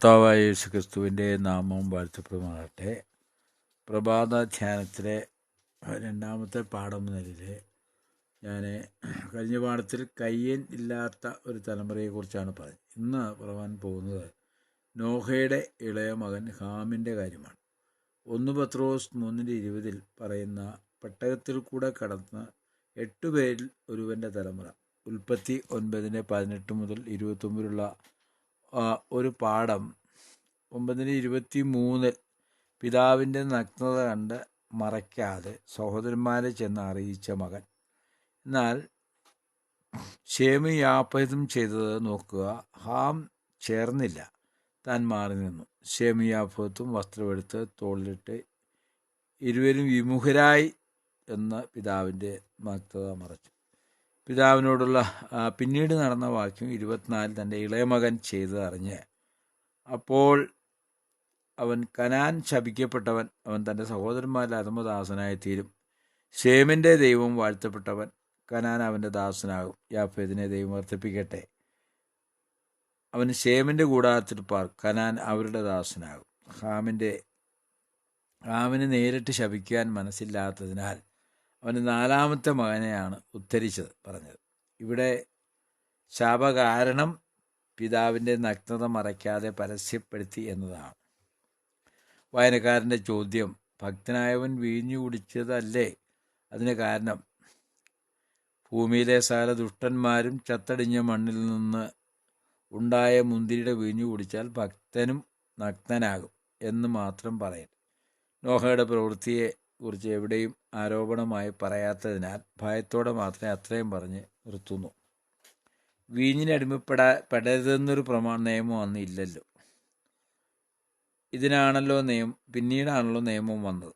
കർത്താവായ യേശു ക്രിസ്തുവിന്റെ നാമവും വാഴ്ത്തപ്പെടുമാകട്ടെ പ്രഭാത ധ്യാനത്തിലെ രണ്ടാമത്തെ പാഠം നിലയിലെ ഞാൻ കഴിഞ്ഞ പാഠത്തിൽ കയ്യൻ ഇല്ലാത്ത ഒരു തലമുറയെക്കുറിച്ചാണ് പറഞ്ഞത്. ഇന്ന് പറയാൻ പോകുന്നത് നോഹയുടെ ഇളയ മകൻ ഹാമിന്റെ കാര്യമാണ്. ഒന്ന് പത്രോസ് മൂന്നിന്റെ ഇരുപതിൽ പറയുന്ന പെട്ടകത്തിൽ കൂടെ കടന്ന എട്ടുപേരിൽ ഒരുവന്റെ തലമുറ. ഉൽപ്പത്തി ഒൻപതിന്റെ പതിനെട്ട് മുതൽ ഇരുപത്തൊമ്പതിലുള്ള ഒരു പാഠം ഒമ്പതിന് ഇരുപത്തി മൂന്നിൽ പിതാവിന്റെ നഗ്നത കണ്ട് മറയ്ക്കാതെ സഹോദരന്മാരെ ചെന്ന് അറിയിച്ച മകൻ. എന്നാൽ ഷേമി യാപ്പതും ചെയ്തത് നോക്കുക ഹാം ചേർന്നില്ല. താൻ മാറി നിന്നു. ഷേമി യാപ്പത്തും വസ്ത്രമെടുത്ത് തോളിലിട്ട് ഇരുവരും വിമുഖരായി എന്ന് പിതാവിന്റെ നഗ്നത മറച്ചു. പിതാവിനോടുള്ള പിന്നീട് നടന്ന വാക്യം ഇരുപത്തിനാലിൽ തന്റെ ഇളയമകൻ ചെയ്തതറിഞ്ഞ് അപ്പോൾ അവൻ കനാൻ ശപിക്കപ്പെട്ടവൻ അവൻ തന്റെ സഹോദരന്മാരിൽ അധമദാസനായി തീരും ഷേമിന്റെ ദൈവം വാഴ്ത്തപ്പെട്ടവൻ കനാൻ അവന്റെ ദാസനാകും. യാഫേദിനെ ദൈവം വർദ്ധിപ്പിക്കട്ടെ. അവൻ ഷേമിന്റെ കൂടാരത്തിൽ പാർ കനാൻ അവരുടെ ദാസനാകും. ഹാമിന്റെ ഹാമിനെ നേരിട്ട് ശപിക്കാൻ മനസ്സില്ലാത്തതിനാൽ അവന് നാലാമത്തെ മകനെയാണ് ഉദ്ധരിച്ചത് പറഞ്ഞത്. ഇവിടെ ശാപകാരണം പിതാവിന്റെ നഗ്നത മറയ്ക്കാതെ പരസ്യപ്പെടുത്തി എന്നതാണ്. വായനക്കാരന്റെ ചോദ്യം ഭക്തനായവൻ വീഞ്ഞു കുടിച്ചതല്ലേ? അതിന് കാരണം ഭൂമിയിലെ സകല ദുഷ്ടന്മാരും ചത്തടിഞ്ഞ മണ്ണിൽ നിന്ന് ഉണ്ടായ മുന്തിരിയുടെ വീഞ്ഞു കുടിച്ചാൽ ഭക്തനും നഗ്നനാകും എന്ന് മാത്രം പറയും നോഹയുടെ പ്രവൃത്തിയെ കുറിച്ച് എവിടെയും ആരോപണമായി പറയാത്തതിനാൽ ഭയത്തോടെ മാത്രമേ അത്രയും പറഞ്ഞ് നിർത്തുന്നു. വീഞ്ഞിന് അടിമപ്പെടാ പെടരുതെന്നൊരു പ്രമാ നിയമം അന്ന് ഇല്ലല്ലോ. ഇതിനാണല്ലോ നിയമം പിന്നീടാണല്ലോ നിയമം വന്നത്.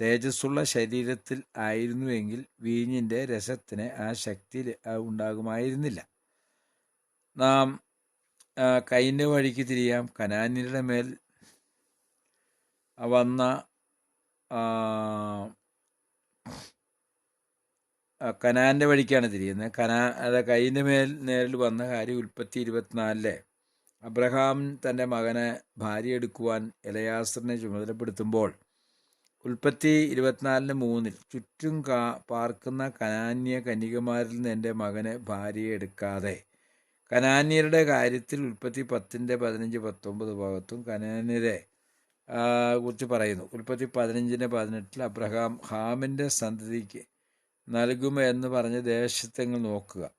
തേജസ്സുള്ള ശരീരത്തിൽ ആയിരുന്നുവെങ്കിൽ വീഞ്ഞിന്റെ രസത്തിന് ആ ശക്തി ഉണ്ടാകുമായിരുന്നില്ല. നാം കൈന്റെ വഴിക്ക് തിരിയാം കനാനിയുടെ മേൽ വന്ന കനാന്റെ വഴിക്കാണ് തിരിയുന്നത്. കനാ അത് കൈന്റെ മേൽ നേരിൽ വന്ന കാര്യം ഉൽപ്പത്തി ഇരുപത്തിനാലിലെ. അബ്രഹാം തന്റെ മകനെ ഭാര്യ എടുക്കുവാൻ ഇലയാസറിനെ ചുമതലപ്പെടുത്തുമ്പോൾ ഉൽപ്പത്തി ഇരുപത്തിനാലിന് മൂന്നിൽ ചുറ്റും കാ പാർക്കുന്ന കനാന്യ കന്യകമാരിൽ നിന്ന് എന്റെ മകനെ ഭാര്യയെ എടുക്കാതെ കനാന്യരുടെ കാര്യത്തിൽ ഉൽപ്പത്തി പത്തിന്റെ പതിനഞ്ച് പത്തൊമ്പത് ഭാഗത്തും കനാന്യരെ കുറിച്ച് പറയുന്നു. ഉൽപ്പത്തി പതിനഞ്ചിന് പതിനെട്ടിൽ അബ്രഹാം ഹാമിന്റെ സന്തതിക്ക് നൽകുമെന്ന് പറഞ്ഞ ദേശത്തെങ്ങൾ നോക്കുക.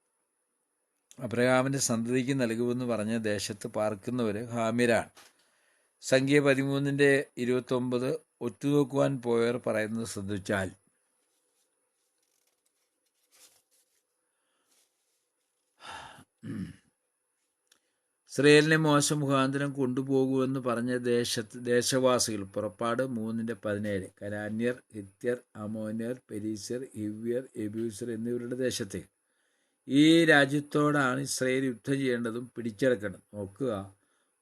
അബ്രഹാമിന്റെ സന്തതിക്ക് നൽകുമെന്ന് പറഞ്ഞ ദേശത്ത് പാർക്കുന്നവർ ഹാമിരാണ്. സംഖ്യ പതിമൂന്നിന്റെ ഇരുപത്തൊമ്പത് ഒറ്റുനോക്കുവാൻ പോയവർ പറയുന്നത് ശ്രദ്ധിച്ചാൽ. ഇസ്രയേലിനെ മോശം മുഖാന്തരം കൊണ്ടുപോകുമെന്ന് പറഞ്ഞ ദേശത്ത് ദേശവാസികൾ പുറപ്പാട് മൂന്നിന്റെ പതിനേഴ്. കനാന്യർ ഹിത്യർ അമോന്യർ പെരീസ്യർ ഹിവ്യർ എബ്യൂസർ എന്നിവരുടെ ദേശത്തെ ഈ രാജ്യത്തോടാണ് ഇസ്രയേൽ യുദ്ധം ചെയ്യേണ്ടതും പിടിച്ചെടുക്കേണ്ടതും. നോക്കുക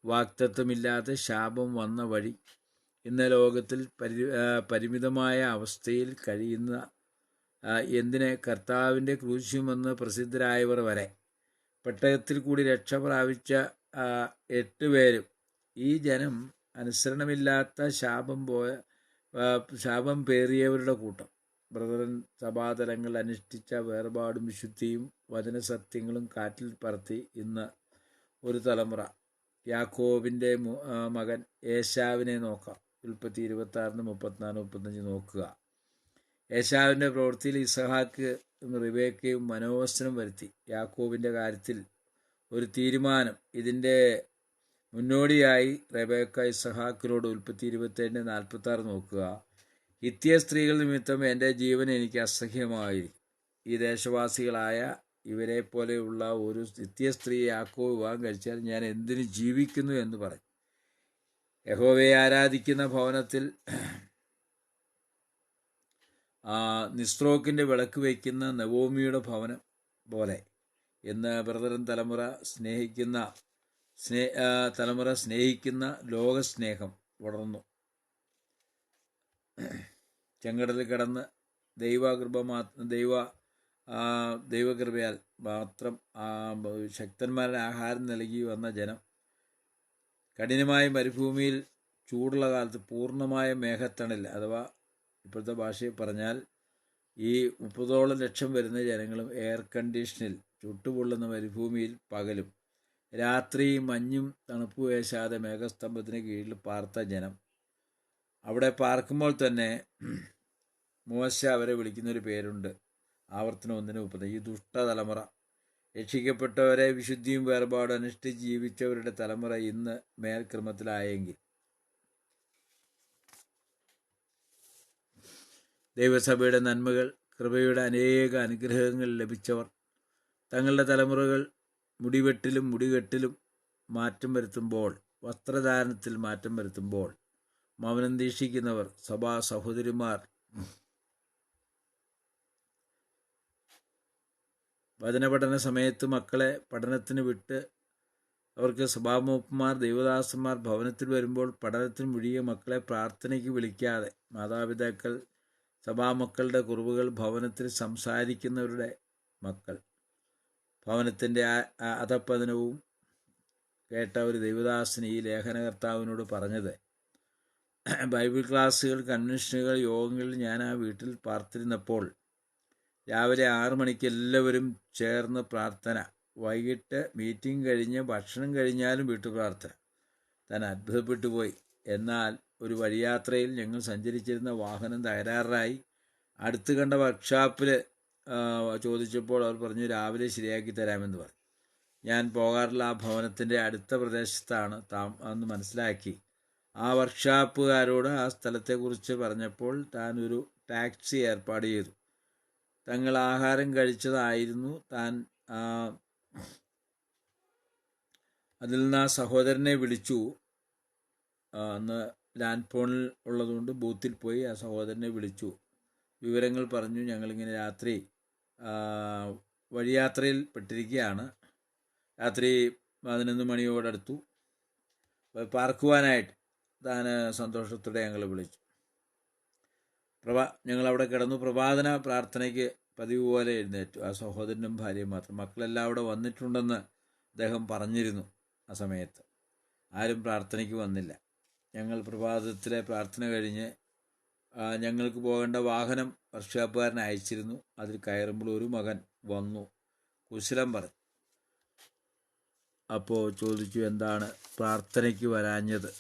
വാക്തത്വമില്ലാത്ത ശാപം വന്ന വഴി ഇന്ന് ലോകത്തിൽ പരി പരിമിതമായ അവസ്ഥയിൽ കഴിയുന്ന എന്തിനെ? കർത്താവിന്റെ ക്രൂശുമെന്ന് പ്രസിദ്ധരായവർ വരെ. പെട്ടകത്തിൽ കൂടി രക്ഷ പ്രാപിച്ച ആ, എട്ട് പേരും. ഈ ജനം അനുസരണമില്ലാത്ത ശാപം പോയ ശാപം പേറിയവരുടെ കൂട്ടം. ബ്രദറൻ സഭാതലങ്ങൾ അനുഷ്ഠിച്ച വേർപാടും വിശുദ്ധിയും വചനസത്യങ്ങളും കാറ്റിൽ പറത്തി ഇന്ന് ഒരു തലമുറ. യാക്കോബിന്റെ മകൻ ഏശാവിനെ നോക്കാം. ഉൽപ്പത്തി ഇരുപത്തി ആറിന് മുപ്പത്തിനാല് മുപ്പത്തഞ്ച് നോക്കുക. ഏശാവിന്റെ പ്രവൃത്തിയിൽ ഇസഹാക്ക് റിബേക്കയും മനോവസ്ത്രം വരുത്തി. യാക്കോബിന്റെ കാര്യത്തിൽ ഒരു തീരുമാനം. ഇതിന്റെ മുന്നോടിയായി റബേക്ക ഇസഹാക്കിനോട് ഉൽപ്പത്തി ഇരുപത്തേഴിന്റെ നാൽപ്പത്തി ആറ് നോക്കുക. ഹിത്യ സ്ത്രീകൾ നിമിത്തം എന്റെ ജീവൻ എനിക്ക് അസഹ്യമായി. ഈ ദേശവാസികളായ ഇവരെ പോലെയുള്ള ഒരു നിത്യ സ്ത്രീ ആക്കോ വിവാഹം കഴിച്ചാൽ ഞാൻ എന്തിനു ജീവിക്കുന്നു എന്ന് പറഞ്ഞു യഹോവയെ ആരാധിക്കുന്ന ഭവനത്തിൽ നിസ്ത്രോക്കിന്റെ വിളക്ക് വയ്ക്കുന്ന നവോമിയുടെ ഭവനം പോലെ എന്ന് ബ്രദറൻ തലമുറ സ്നേഹിക്കുന്ന സ്നേ തലമുറ സ്നേഹിക്കുന്ന ലോകസ്നേഹം വളർന്നു. ചെങ്കടലിൽ കിടന്ന് ദൈവകൃപ മാ ദൈവ ദൈവകൃപയാൽ മാത്രം ശക്തന്മാരുടെ ആഹാരം നൽകി വന്ന ജനം കഠിനമായ മരുഭൂമിയിൽ ചൂടുള്ള കാലത്ത് പൂർണമായ മേഘത്തണൽ അഥവാ ഇപ്പോഴത്തെ ഭാഷയിൽ പറഞ്ഞാൽ ഈ മുപ്പതോളം ലക്ഷം വരുന്ന ജനങ്ങളും എയർ കണ്ടീഷനിൽ ചുട്ടുപൊള്ളുന്ന മരുഭൂമിയിൽ പകലും. രാത്രി മഞ്ഞും തണുപ്പ് വേശാതെ മേഘസ്തംഭത്തിന് കീഴിൽ പാർത്ത ജനം. അവിടെ പാർക്കുമ്പോൾ തന്നെ മോശ അവരെ വിളിക്കുന്നൊരു പേരുണ്ട്. ആവർത്തനം ഒന്നിന് മുപ്പത് ഈ ദുഷ്ട തലമുറ രക്ഷിക്കപ്പെട്ടവരെ വിശുദ്ധിയും വേർപാടും അനുഷ്ഠിച്ച് ജീവിച്ചവരുടെ തലമുറ ഇന്ന് മേൽക്രമത്തിലായെങ്കിൽ. ദൈവസഭയുടെ നന്മകൾ കൃപയുടെ അനേക അനുഗ്രഹങ്ങൾ ലഭിച്ചവർ തങ്ങളുടെ തലമുറകൾ മുടിവെട്ടിലും മുടികെട്ടിലും മാറ്റം വരുത്തുമ്പോൾ വസ്ത്രധാരണത്തിൽ മാറ്റം വരുത്തുമ്പോൾ മൗനം ദീക്ഷിക്കുന്നവർ സഭാ സഹോദരിമാർ വചനപഠന സമയത്ത് മക്കളെ പഠനത്തിന് വിട്ട് അവർക്ക് സഭാമൂപ്പന്മാർ ദൈവദാസന്മാർ ഭവനത്തിൽ വരുമ്പോൾ പഠനത്തിന് മുഴുകിയ മക്കളെ പ്രാർത്ഥനയ്ക്ക് വിളിക്കാതെ മാതാപിതാക്കൾ സഭാമക്കളുടെ കുറിവുകൾ ഭവനത്തിൽ സംസാരിക്കുന്നവരുടെ മക്കൾ. ഭവനത്തിന്റെ അധപ്പതനവും കേട്ട ഒരു ദൈവദാസന് ഈ ലേഖനകർത്താവിനോട് പറഞ്ഞത് ബൈബിൾ ക്ലാസ്സുകൾ കൺവെൻഷനുകൾ യോഗങ്ങളിൽ ഞാൻ ആ വീട്ടിൽ പാർത്തിരുന്നപ്പോൾ രാവിലെ ആറു മണിക്ക് എല്ലാവരും ചേർന്ന് പ്രാർത്ഥന വൈകിട്ട് മീറ്റിംഗ് കഴിഞ്ഞ് ഭക്ഷണം കഴിഞ്ഞാലും വീട്ടു പ്രാർത്ഥന. താൻ അത്ഭുതപ്പെട്ടു പോയി. എന്നാൽ ഒരു വഴിയാത്രയിൽ ഞങ്ങൾ സഞ്ചരിച്ചിരുന്ന വാഹനം തകരാറായി. അടുത്ത് കണ്ട വർക്ക്ഷോപ്പിൽ ചോദിച്ചപ്പോൾ അവർ പറഞ്ഞു രാവിലെ ശരിയാക്കി തരാമെന്ന് പറഞ്ഞു. ഞാൻ പോകാറുള്ള ആ ഭവനത്തിന്റെ അടുത്ത പ്രദേശത്താണ് താം അന്ന് മനസ്സിലാക്കി. ആ വർക്ക്ഷോപ്പുകാരോട് ആ സ്ഥലത്തെക്കുറിച്ച് പറഞ്ഞപ്പോൾ താൻ ഒരു ടാക്സി ഏർപ്പാട് ചെയ്തു. തങ്ങൾ ആഹാരം കഴിച്ചതായിരുന്നു. താൻ അതിൽ നിന്ന് ആ സഹോദരനെ വിളിച്ചു. അന്ന് ലാൻഡ് ഫോണിൽ ഉള്ളതുകൊണ്ട് ബൂത്തിൽ പോയി ആ സഹോദരനെ വിളിച്ചു. വിവരങ്ങൾ പറഞ്ഞു ഞങ്ങളിങ്ങനെ രാത്രി വഴിയാത്രയിൽ പെട്ടിരിക്കുകയാണ്. രാത്രി പതിനൊന്ന് മണിയോടടുത്തു. പാർക്കുവാനായിട്ട് താൻ സന്തോഷത്തോടെ ഞങ്ങൾ വിളിച്ചു. പ്രഭാ ഞങ്ങളവിടെ കിടന്നു പ്രഭാതന പ്രാർത്ഥനയ്ക്ക് പതിവ് പോലെ എഴുന്നേറ്റു. ആ സഹോദരനും ഭാര്യയും മാത്രം. മക്കളെല്ലാം അവിടെ വന്നിട്ടുണ്ടെന്ന് അദ്ദേഹം പറഞ്ഞിരുന്നു ആ സമയത്ത്. ആരും പ്രാർത്ഥനയ്ക്ക് വന്നില്ല. ഞങ്ങൾ പ്രഭാതത്തിലെ പ്രാർത്ഥന കഴിഞ്ഞ് ഞങ്ങൾക്ക് പോകേണ്ട വാഹനം വർക്ക്ഷോപ്പുകാരനെ അയച്ചിരുന്നു. അതിൽ കയറുമ്പോൾ ഒരു മകൻ വന്നു. കുശലം പറഞ്ഞു. അപ്പോൾ ചോദിച്ചു എന്താണ് പ്രാർത്ഥനയ്ക്ക് വരാഞ്ഞത്?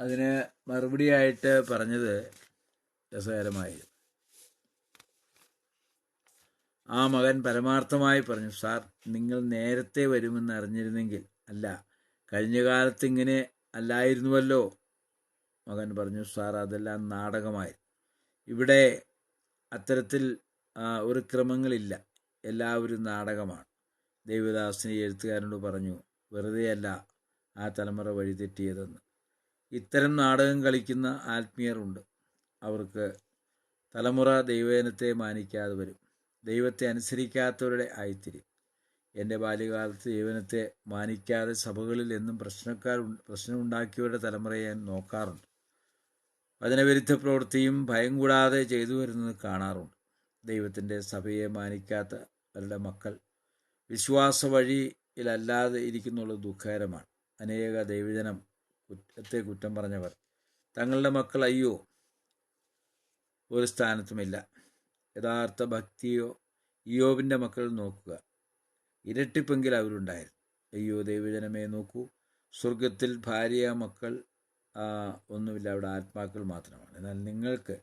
അതിന് മറുപടിയായിട്ട് പറഞ്ഞത് രസകരമായിരുന്നു. ആ മകൻ പരമാർത്ഥമായി പറഞ്ഞു സാർ നിങ്ങൾ നേരത്തെ വരുമെന്ന് അറിഞ്ഞിരുന്നെങ്കിൽ അല്ല കഴിഞ്ഞ കാലത്ത് ഇങ്ങനെ അല്ലായിരുന്നുവല്ലോ മകൻ പറഞ്ഞു സാർ അതെല്ലാം നാടകമായി. ഇവിടെ അത്തരത്തിൽ ഒരു ക്രമങ്ങളില്ല. എല്ലാവരും നാടകമാണ്. ദേവദാസിനെ എഴുത്തുകാരനോട് പറഞ്ഞു വെറുതെയല്ല ആ തലമുറ വഴിതെറ്റിയതെന്ന് ഇത്തരം നാടകം കളിക്കുന്ന ആത്മീയരുണ്ട് അവർക്ക് തലമുറ ദൈവജനത്തെ മാനിക്കാതെ വരും. ദൈവത്തെ അനുസരിക്കാത്തവരുടെ ആയിത്തീരും. എന്റെ ബാല്യകാലത്ത് ദൈവനത്തെ മാനിക്കാതെ സഭകളിൽ എന്നും പ്രശ്നക്കാർ പ്രശ്നമുണ്ടാക്കിയവരുടെ തലമുറയെ ഞാൻ നോക്കാറുണ്ട്. വചനവിരുദ്ധ പ്രവൃത്തിയും ഭയം കൂടാതെ ചെയ്തു വരുന്നത് കാണാറുണ്ട്. ദൈവത്തിന്റെ സഭയെ മാനിക്കാത്തവരുടെ മക്കൾ വിശ്വാസ വഴിയിലല്ലാതെ ഇരിക്കുന്നുള്ളത് ദുഃഖകരമാണ്. അനേക ദൈവജനം കുറ്റത്തെ കുറ്റം പറഞ്ഞവർ. തങ്ങളുടെ മക്കൾ അയ്യോ ഒരു സ്ഥാനത്തുമില്ല. യഥാർത്ഥ ഭക്തിയോ ഇയോബിന്റെ മക്കൾ നോക്കുക. ഇരട്ടിപ്പെങ്കിൽ അവരുണ്ടായിരുന്നു. അയ്യോ ദൈവജനമേ നോക്കൂ. സ്വർഗത്തിൽ ഭാര്യ മക്കൾ ഒന്നുമില്ല. അവിടെ ആത്മാക്കൾ മാത്രമാണ്. എന്നാൽ നിങ്ങൾക്ക്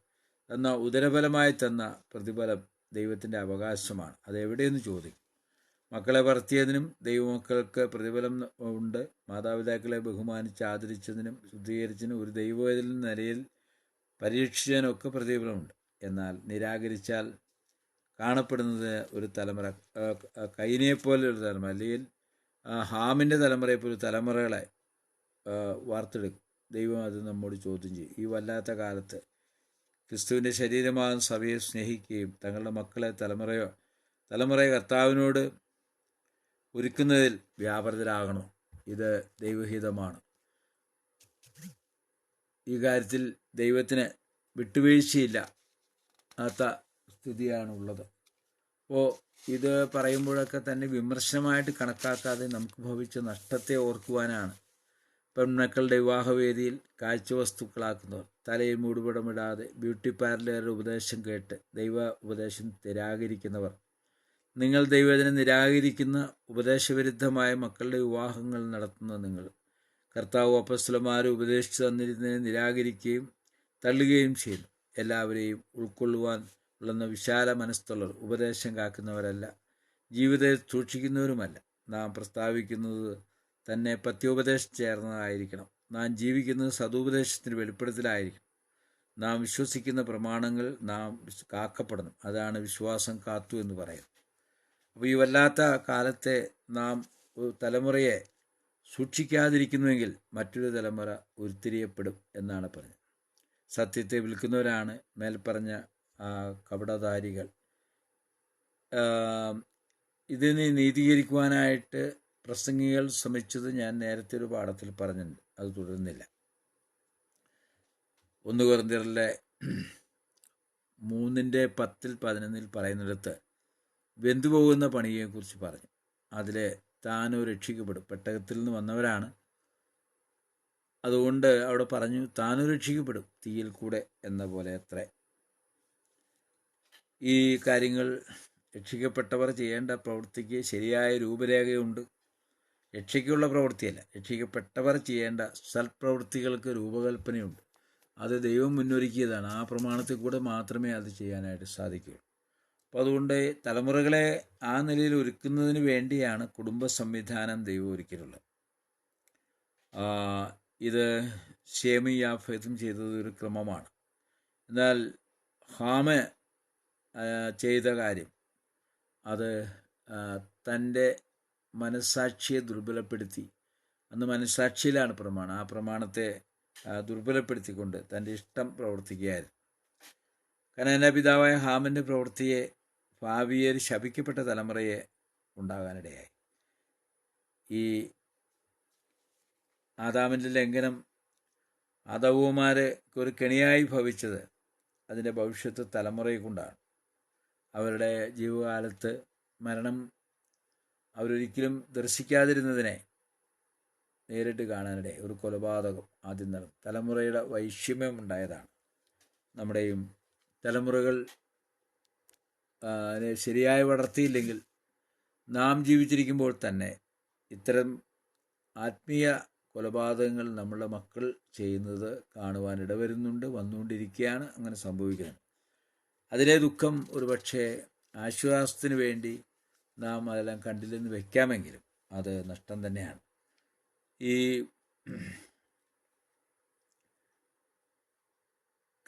തന്ന ഉദരഫലമായി തന്ന പ്രതിഫലം ദൈവത്തിന്റെ അവകാശമാണ്. അതെവിടെയെന്ന് ചോദിക്കും. മക്കളെ വളർത്തിയതിനും ദൈവമക്കൾക്ക് പ്രതിഫലം ഉണ്ട്. മാതാപിതാക്കളെ ബഹുമാനിച്ച് ആദരിച്ചതിനും ശുദ്ധീകരിച്ചതിനും ഒരു ദൈവവേദന നിലയിൽ പരീക്ഷിച്ചതിനൊക്കെ പ്രതിഫലമുണ്ട്. എന്നാൽ നിരാകരിച്ചാൽ കാണപ്പെടുന്നത് ഒരു തലമുറ കൈനെപ്പോലെ ഒരു തലമുറ അല്ലെങ്കിൽ ഹാമിന്റെ തലമുറയെ പോലെ തലമുറകളെ വാർത്തെടുക്കും. ദൈവം അത് നമ്മോട് ചോദ്യം ചെയ്യും. ഈ വല്ലാത്ത കാലത്ത് ക്രിസ്തുവിന്റെ ശരീരമാകും സഭയെ സ്നേഹിക്കുകയും തങ്ങളുടെ മക്കളെ തലമുറയോ തലമുറയെ കർത്താവിനോട് ഒരുക്കുന്നതിൽ വ്യാപൃതരാകണം. ഇത് ദൈവഹിതമാണ്. ഈ കാര്യത്തിൽ ദൈവത്തിന് വിട്ടുവീഴ്ചയില്ല. അത്ത സ്ഥിതിയാണുള്ളത്. അപ്പോൾ ഇത് പറയുമ്പോഴൊക്കെ തന്നെ വിമർശനമായിട്ട് കണക്കാക്കാതെ നമുക്ക് ഭവിച്ച നഷ്ടത്തെ ഓർക്കുവാനാണ്. പെൺമക്കളുടെ വിവാഹവേദിയിൽ കാഴ്ചവസ്തുക്കളാക്കുന്നവർ തലയിൽ മൂടുപടമിടാതെ ബ്യൂട്ടി പാർലറുടെ ഉപദേശം കേട്ട് ദൈവ ഉപദേശം നിരാകരിക്കുന്നവർ. നിങ്ങൾ ദൈവത്തിനെ നിരാകരിക്കുന്ന ഉപദേശവിരുദ്ധമായ മക്കളുടെ വിവാഹങ്ങൾ നടത്തുന്ന നിങ്ങൾ. കർത്താവ് അപ്പസ്ലമാരെ ഉപദേശിച്ചു തന്നിരുന്നതിനെ നിരാകരിക്കുകയും തള്ളുകയും ചെയ്യുന്നു. എല്ലാവരെയും ഉൾക്കൊള്ളുവാൻ ഉള്ളുന്ന വിശാല മനസ്സുള്ളവർ ഉപദേശം കാക്കുന്നവരല്ല. ജീവിതത്തെ സൂക്ഷിക്കുന്നവരുമല്ല. നാം പ്രസ്താവിക്കുന്നത് തന്നെ പത്യോപദേശം ചേർന്നതായിരിക്കണം. നാം ജീവിക്കുന്നത് സതുപദേശത്തിന് വെളിപ്പെടുത്തലായിരിക്കണം. നാം വിശ്വസിക്കുന്ന പ്രമാണങ്ങൾ നാം കാക്കപ്പെടണം. അതാണ് വിശ്വാസം കാത്തു എന്ന് പറയുന്നത്. അപ്പോൾ ഈ വല്ലാത്ത കാലത്തെ നാം ഒരു തലമുറയെ സൂക്ഷിക്കാതിരിക്കുന്നുവെങ്കിൽ മറ്റൊരു തലമുറ ഉരുത്തിരിയപ്പെടും എന്നാണ് പറഞ്ഞത്. സത്യത്തെ വിൽക്കുന്നവരാണ് മേൽപ്പറഞ്ഞ കപടധാരികൾ. ഇതിനെ നീതീകരിക്കുവാനായിട്ട് പ്രസംഗികൾ ശ്രമിച്ചത് ഞാൻ നേരത്തെ ഒരു പാഠത്തിൽ പറഞ്ഞിട്ടുണ്ട്. അത് തുടരുന്നില്ല. ഒന്ന് കുറഞ്ഞിലെ മൂന്നിന്റെ പത്തിൽ പതിനൊന്നിൽ പറയുന്നിടത്ത് വെന്തുപോകുന്ന പണിയെക്കുറിച്ച് പറഞ്ഞു. അതിൽ താനോ രക്ഷിക്കപ്പെടും. പെട്ടകത്തിൽ നിന്ന് വന്നവരാണ് അതുകൊണ്ട് അവിടെ പറഞ്ഞു താനും രക്ഷിക്കപ്പെടും തീയിൽ കൂടെ എന്ന പോലെ അത്രേ. ഈ കാര്യങ്ങൾ രക്ഷിക്കപ്പെട്ടവർ ചെയ്യേണ്ട പ്രവൃത്തിക്ക് ശരിയായ രൂപരേഖയുണ്ട്. രക്ഷയ്ക്കുള്ള പ്രവൃത്തിയല്ല രക്ഷിക്കപ്പെട്ടവർ ചെയ്യേണ്ട സൽപ്രവൃത്തികൾക്ക് രൂപകൽപ്പനയുണ്ട്. അത് ദൈവം മുന്നൊരുക്കിയതാണ്. ആ പ്രമാണത്തിൽ കൂടെ മാത്രമേ അത് ചെയ്യാനായിട്ട് സാധിക്കുകയുള്ളൂ. അപ്പോൾ അതുകൊണ്ട് തലമുറകളെ ആ നിലയിൽ ഒരുക്കുന്നതിന് വേണ്ടിയാണ് കുടുംബ സംവിധാനം ദൈവം ഒരുക്കിയിട്ടുള്ളത്. ഇത് ഷേമി ഫൈസും ചെയ്തത് ഒരു ക്രമമാണ്. എന്നാൽ ഹാമ ചെയ്ത കാര്യം അത് തന്റെ മനസ്സാക്ഷിയെ ദുർബലപ്പെടുത്തി. അന്ന് മനസ്സാക്ഷിയിലാണ് പ്രമാണം. ആ പ്രമാണത്തെ ദുർബലപ്പെടുത്തിക്കൊണ്ട് തന്റെ ഇഷ്ടം പ്രവർത്തിക്കുകയായിരുന്നു. കനന പിതാവായ ഹാമന്റെ പ്രവൃത്തിയെ ഭാവിയിൽ ശപിക്കപ്പെട്ട തലമുറയെ ഉണ്ടാകാനിടയായി. ഈ ആദാമിന്റെ ലംഘനം ആദവുമാരെ ഒരു കെണിയായി ഭവിച്ചത് അതിന്റെ ഭവിഷ്യത്ത് തലമുറയെ കൊണ്ടാണ്. അവരുടെ ജീവകാലത്ത് മരണം അവരൊരിക്കലും ദർശിക്കാതിരുന്നതിനെ നേരിട്ട് കാണാനിടെ ഒരു കൊലപാതകം ആദ്യം നടന്നു. തലമുറയുടെ വൈഷമ്യം ഉണ്ടായതാണ്. നമ്മുടെയും തലമുറകൾ ശരിയായി വളർത്തിയില്ലെങ്കിൽ നാം ജീവിച്ചിരിക്കുമ്പോൾ തന്നെ ഇത്തരം ആത്മീയ കൊലപാതകങ്ങൾ നമ്മളുടെ മക്കൾ ചെയ്യുന്നത് കാണുവാൻ ഇടവരുന്നുണ്ട് വന്നുകൊണ്ടിരിക്കുകയാണ് അങ്ങനെ സംഭവിക്കുന്നത്. അതിലെ ദുഃഖം ഒരുപക്ഷെ ആശ്വാസത്തിന് വേണ്ടി നാം അതെല്ലാം കണ്ടില്ലെന്ന് വയ്ക്കാമെങ്കിലും അത് നഷ്ടം തന്നെയാണ്. ഈ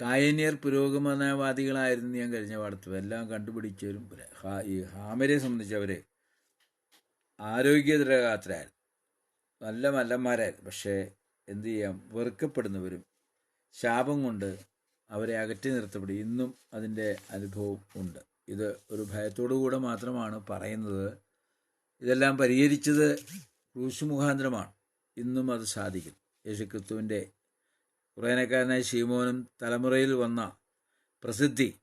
കായനിയർ പുരോഗമനവാദികളായിരുന്നു ഞാൻ കഴിഞ്ഞ പാടത്ത് എല്ലാം കണ്ടുപിടിച്ചവരും ഈ ഹാമരെ സംബന്ധിച്ച് അവർ നല്ല മല്ലന്മാരായിരുന്നു. പക്ഷേ എന്തു ചെയ്യാം? വെറുക്കപ്പെടുന്നവരും ശാപം കൊണ്ട് അവരെ അകറ്റി നിർത്തപ്പെടും. ഇന്നും അതിന്റെ അനുഭവം ഉണ്ട്. ഇത് ഒരു ഭയത്തോടു കൂടെ മാത്രമാണ് പറയുന്നത്. ഇതെല്ലാം പരിഹരിച്ചത് ക്രൂശ് മുഖാന്തരമാണ്. ഇന്നും അത് സാധിക്കും. യേശുക്രിസ്തുവിന്റെ കുറേനക്കാരനായ ശീമോനും തലമുറയിൽ വന്ന പ്രസിദ്ധി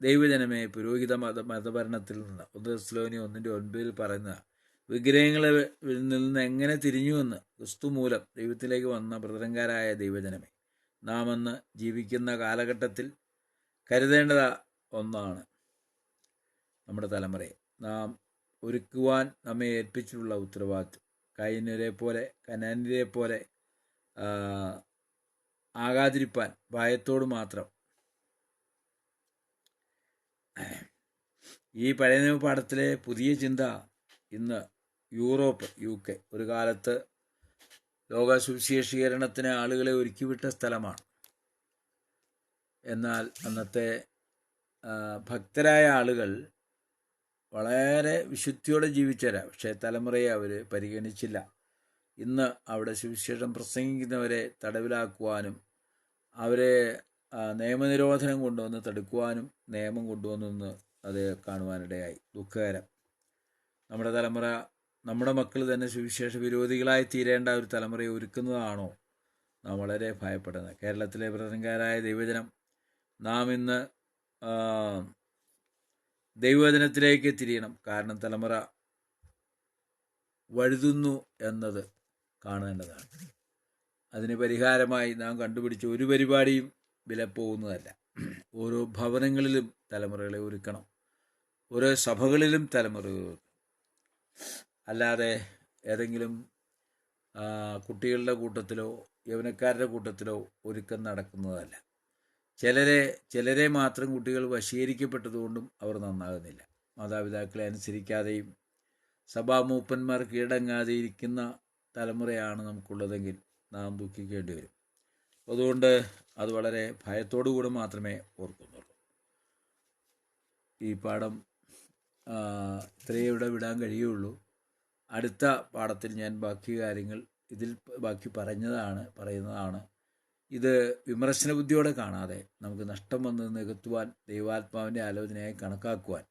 ദൈവജനമേ പുരോഹിത മത മതഭരണത്തിൽ നിന്ന് ഒന്ന് സ്ലോനി ഒന്നിന്റെ ഒൻപതിൽ പറയുന്ന വിഗ്രഹങ്ങളിൽ നിന്ന് എങ്ങനെ തിരിഞ്ഞുവെന്ന് ക്രിസ്തു മൂലം ദൈവത്തിലേക്ക് വന്ന പ്രതരങ്കാരായ ദൈവജനമേ നാം അന്ന് ജീവിക്കുന്ന കാലഘട്ടത്തിൽ കരുതേണ്ടത ഒന്നാണ്. നമ്മുടെ തലമുറയെ നാം ഒരുക്കുവാൻ നമ്മെ ഏൽപ്പിച്ചിട്ടുള്ള ഉത്തരവാദിത്വം. കൈനരെ പോലെ കനാനിരെ പോലെ ആകാതിരിപ്പാൻ ഭയത്തോട് മാത്രം. ഈ പഴയ നിയമപാഠത്തിലെ പുതിയ ചിന്ത ഇന്ന് യൂറോപ്പ് യു കെ ഒരു കാലത്ത് ലോക സുവിശേഷീകരണത്തിന് ആളുകളെ ഒരുക്കിവിട്ട സ്ഥലമാണ്. എന്നാൽ അന്നത്തെ ഭക്തരായ ആളുകൾ വളരെ വിശുദ്ധിയോടെ ജീവിച്ചവരാ. പക്ഷേ തലമുറയെ അവർ പരിഗണിച്ചില്ല. ഇന്ന് അവിടെ സുവിശേഷം പ്രസംഗിക്കുന്നവരെ തടവിലാക്കുവാനും അവരെ നിയമനിരോധനം കൊണ്ടുവന്ന് തടുക്കുവാനും നിയമം കൊണ്ടുവന്നു അത് കാണുവാനിടയായി. ദുഃഖകരം. നമ്മുടെ തലമുറ നമ്മുടെ മക്കൾ തന്നെ സുവിശേഷ വിരോധികളായി തീരേണ്ട ഒരു തലമുറയെ ഒരുക്കുന്നതാണോ? നാം വളരെ ഭയപ്പെടുന്നത്. കേരളത്തിലെ പ്രസംഗാരായ ദൈവജനം നാം ഇന്ന് ദൈവവചനത്തിലേക്ക് തിരിയണം. കാരണം തലമുറ വഴുതുന്നു എന്നത് കാണേണ്ടതാണ്. അതിന് പരിഹാരമായി നാം കണ്ടുപിടിച്ച ഒരു പരിപാടിയും വിലപ്പോകുന്നതല്ല. ഓരോ ഭവനങ്ങളിലും തലമുറകളെ ഒരുക്കണം. ഓരോ സഭകളിലും തലമുറകൾ അല്ലാതെ ഏതെങ്കിലും കുട്ടികളുടെ കൂട്ടത്തിലോ യൗവനക്കാരുടെ കൂട്ടത്തിലോ ഒരുക്കം നടക്കുന്നതല്ല. ചിലരെ ചിലരെ മാത്രം കുട്ടികൾ വശീകരിക്കപ്പെട്ടതുകൊണ്ടും അവർ നന്നാകുന്നില്ല. മാതാപിതാക്കളെ അനുസരിക്കാതെയും സഭാമൂപ്പന്മാർ കീഴടങ്ങാതെ ഇരിക്കുന്ന തലമുറയാണ് നമുക്കുള്ളതെങ്കിൽ നാം ദുഃഖിക്കേണ്ടി വരും. അതുകൊണ്ട് അത് വളരെ ഭയത്തോടു കൂടെ മാത്രമേ ഓർക്കുന്നുള്ളൂ. ഈ പാഠം ഇത്രയും ഇവിടെ വിടാൻ കഴിയുള്ളൂ അടുത്ത പാഠത്തിൽ ഞാൻ ബാക്കി കാര്യങ്ങൾ ഇതിൽ ബാക്കി പറഞ്ഞതാണ് പറയുന്നതാണ്. ഇത് വിമർശന ബുദ്ധിയോടെ കാണാതെ നമുക്ക് നഷ്ടം വന്ന് നികത്തുവാൻ ദൈവാത്മാവിന്റെ ആലോചനയായി കണക്കാക്കുവാൻ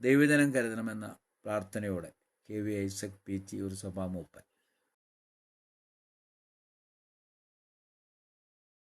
ദൈവജനം കരുതണമെന്ന പ്രാർത്ഥനയോടെ K V Isaac P T ഒരു സഭാമൂപ്പൻ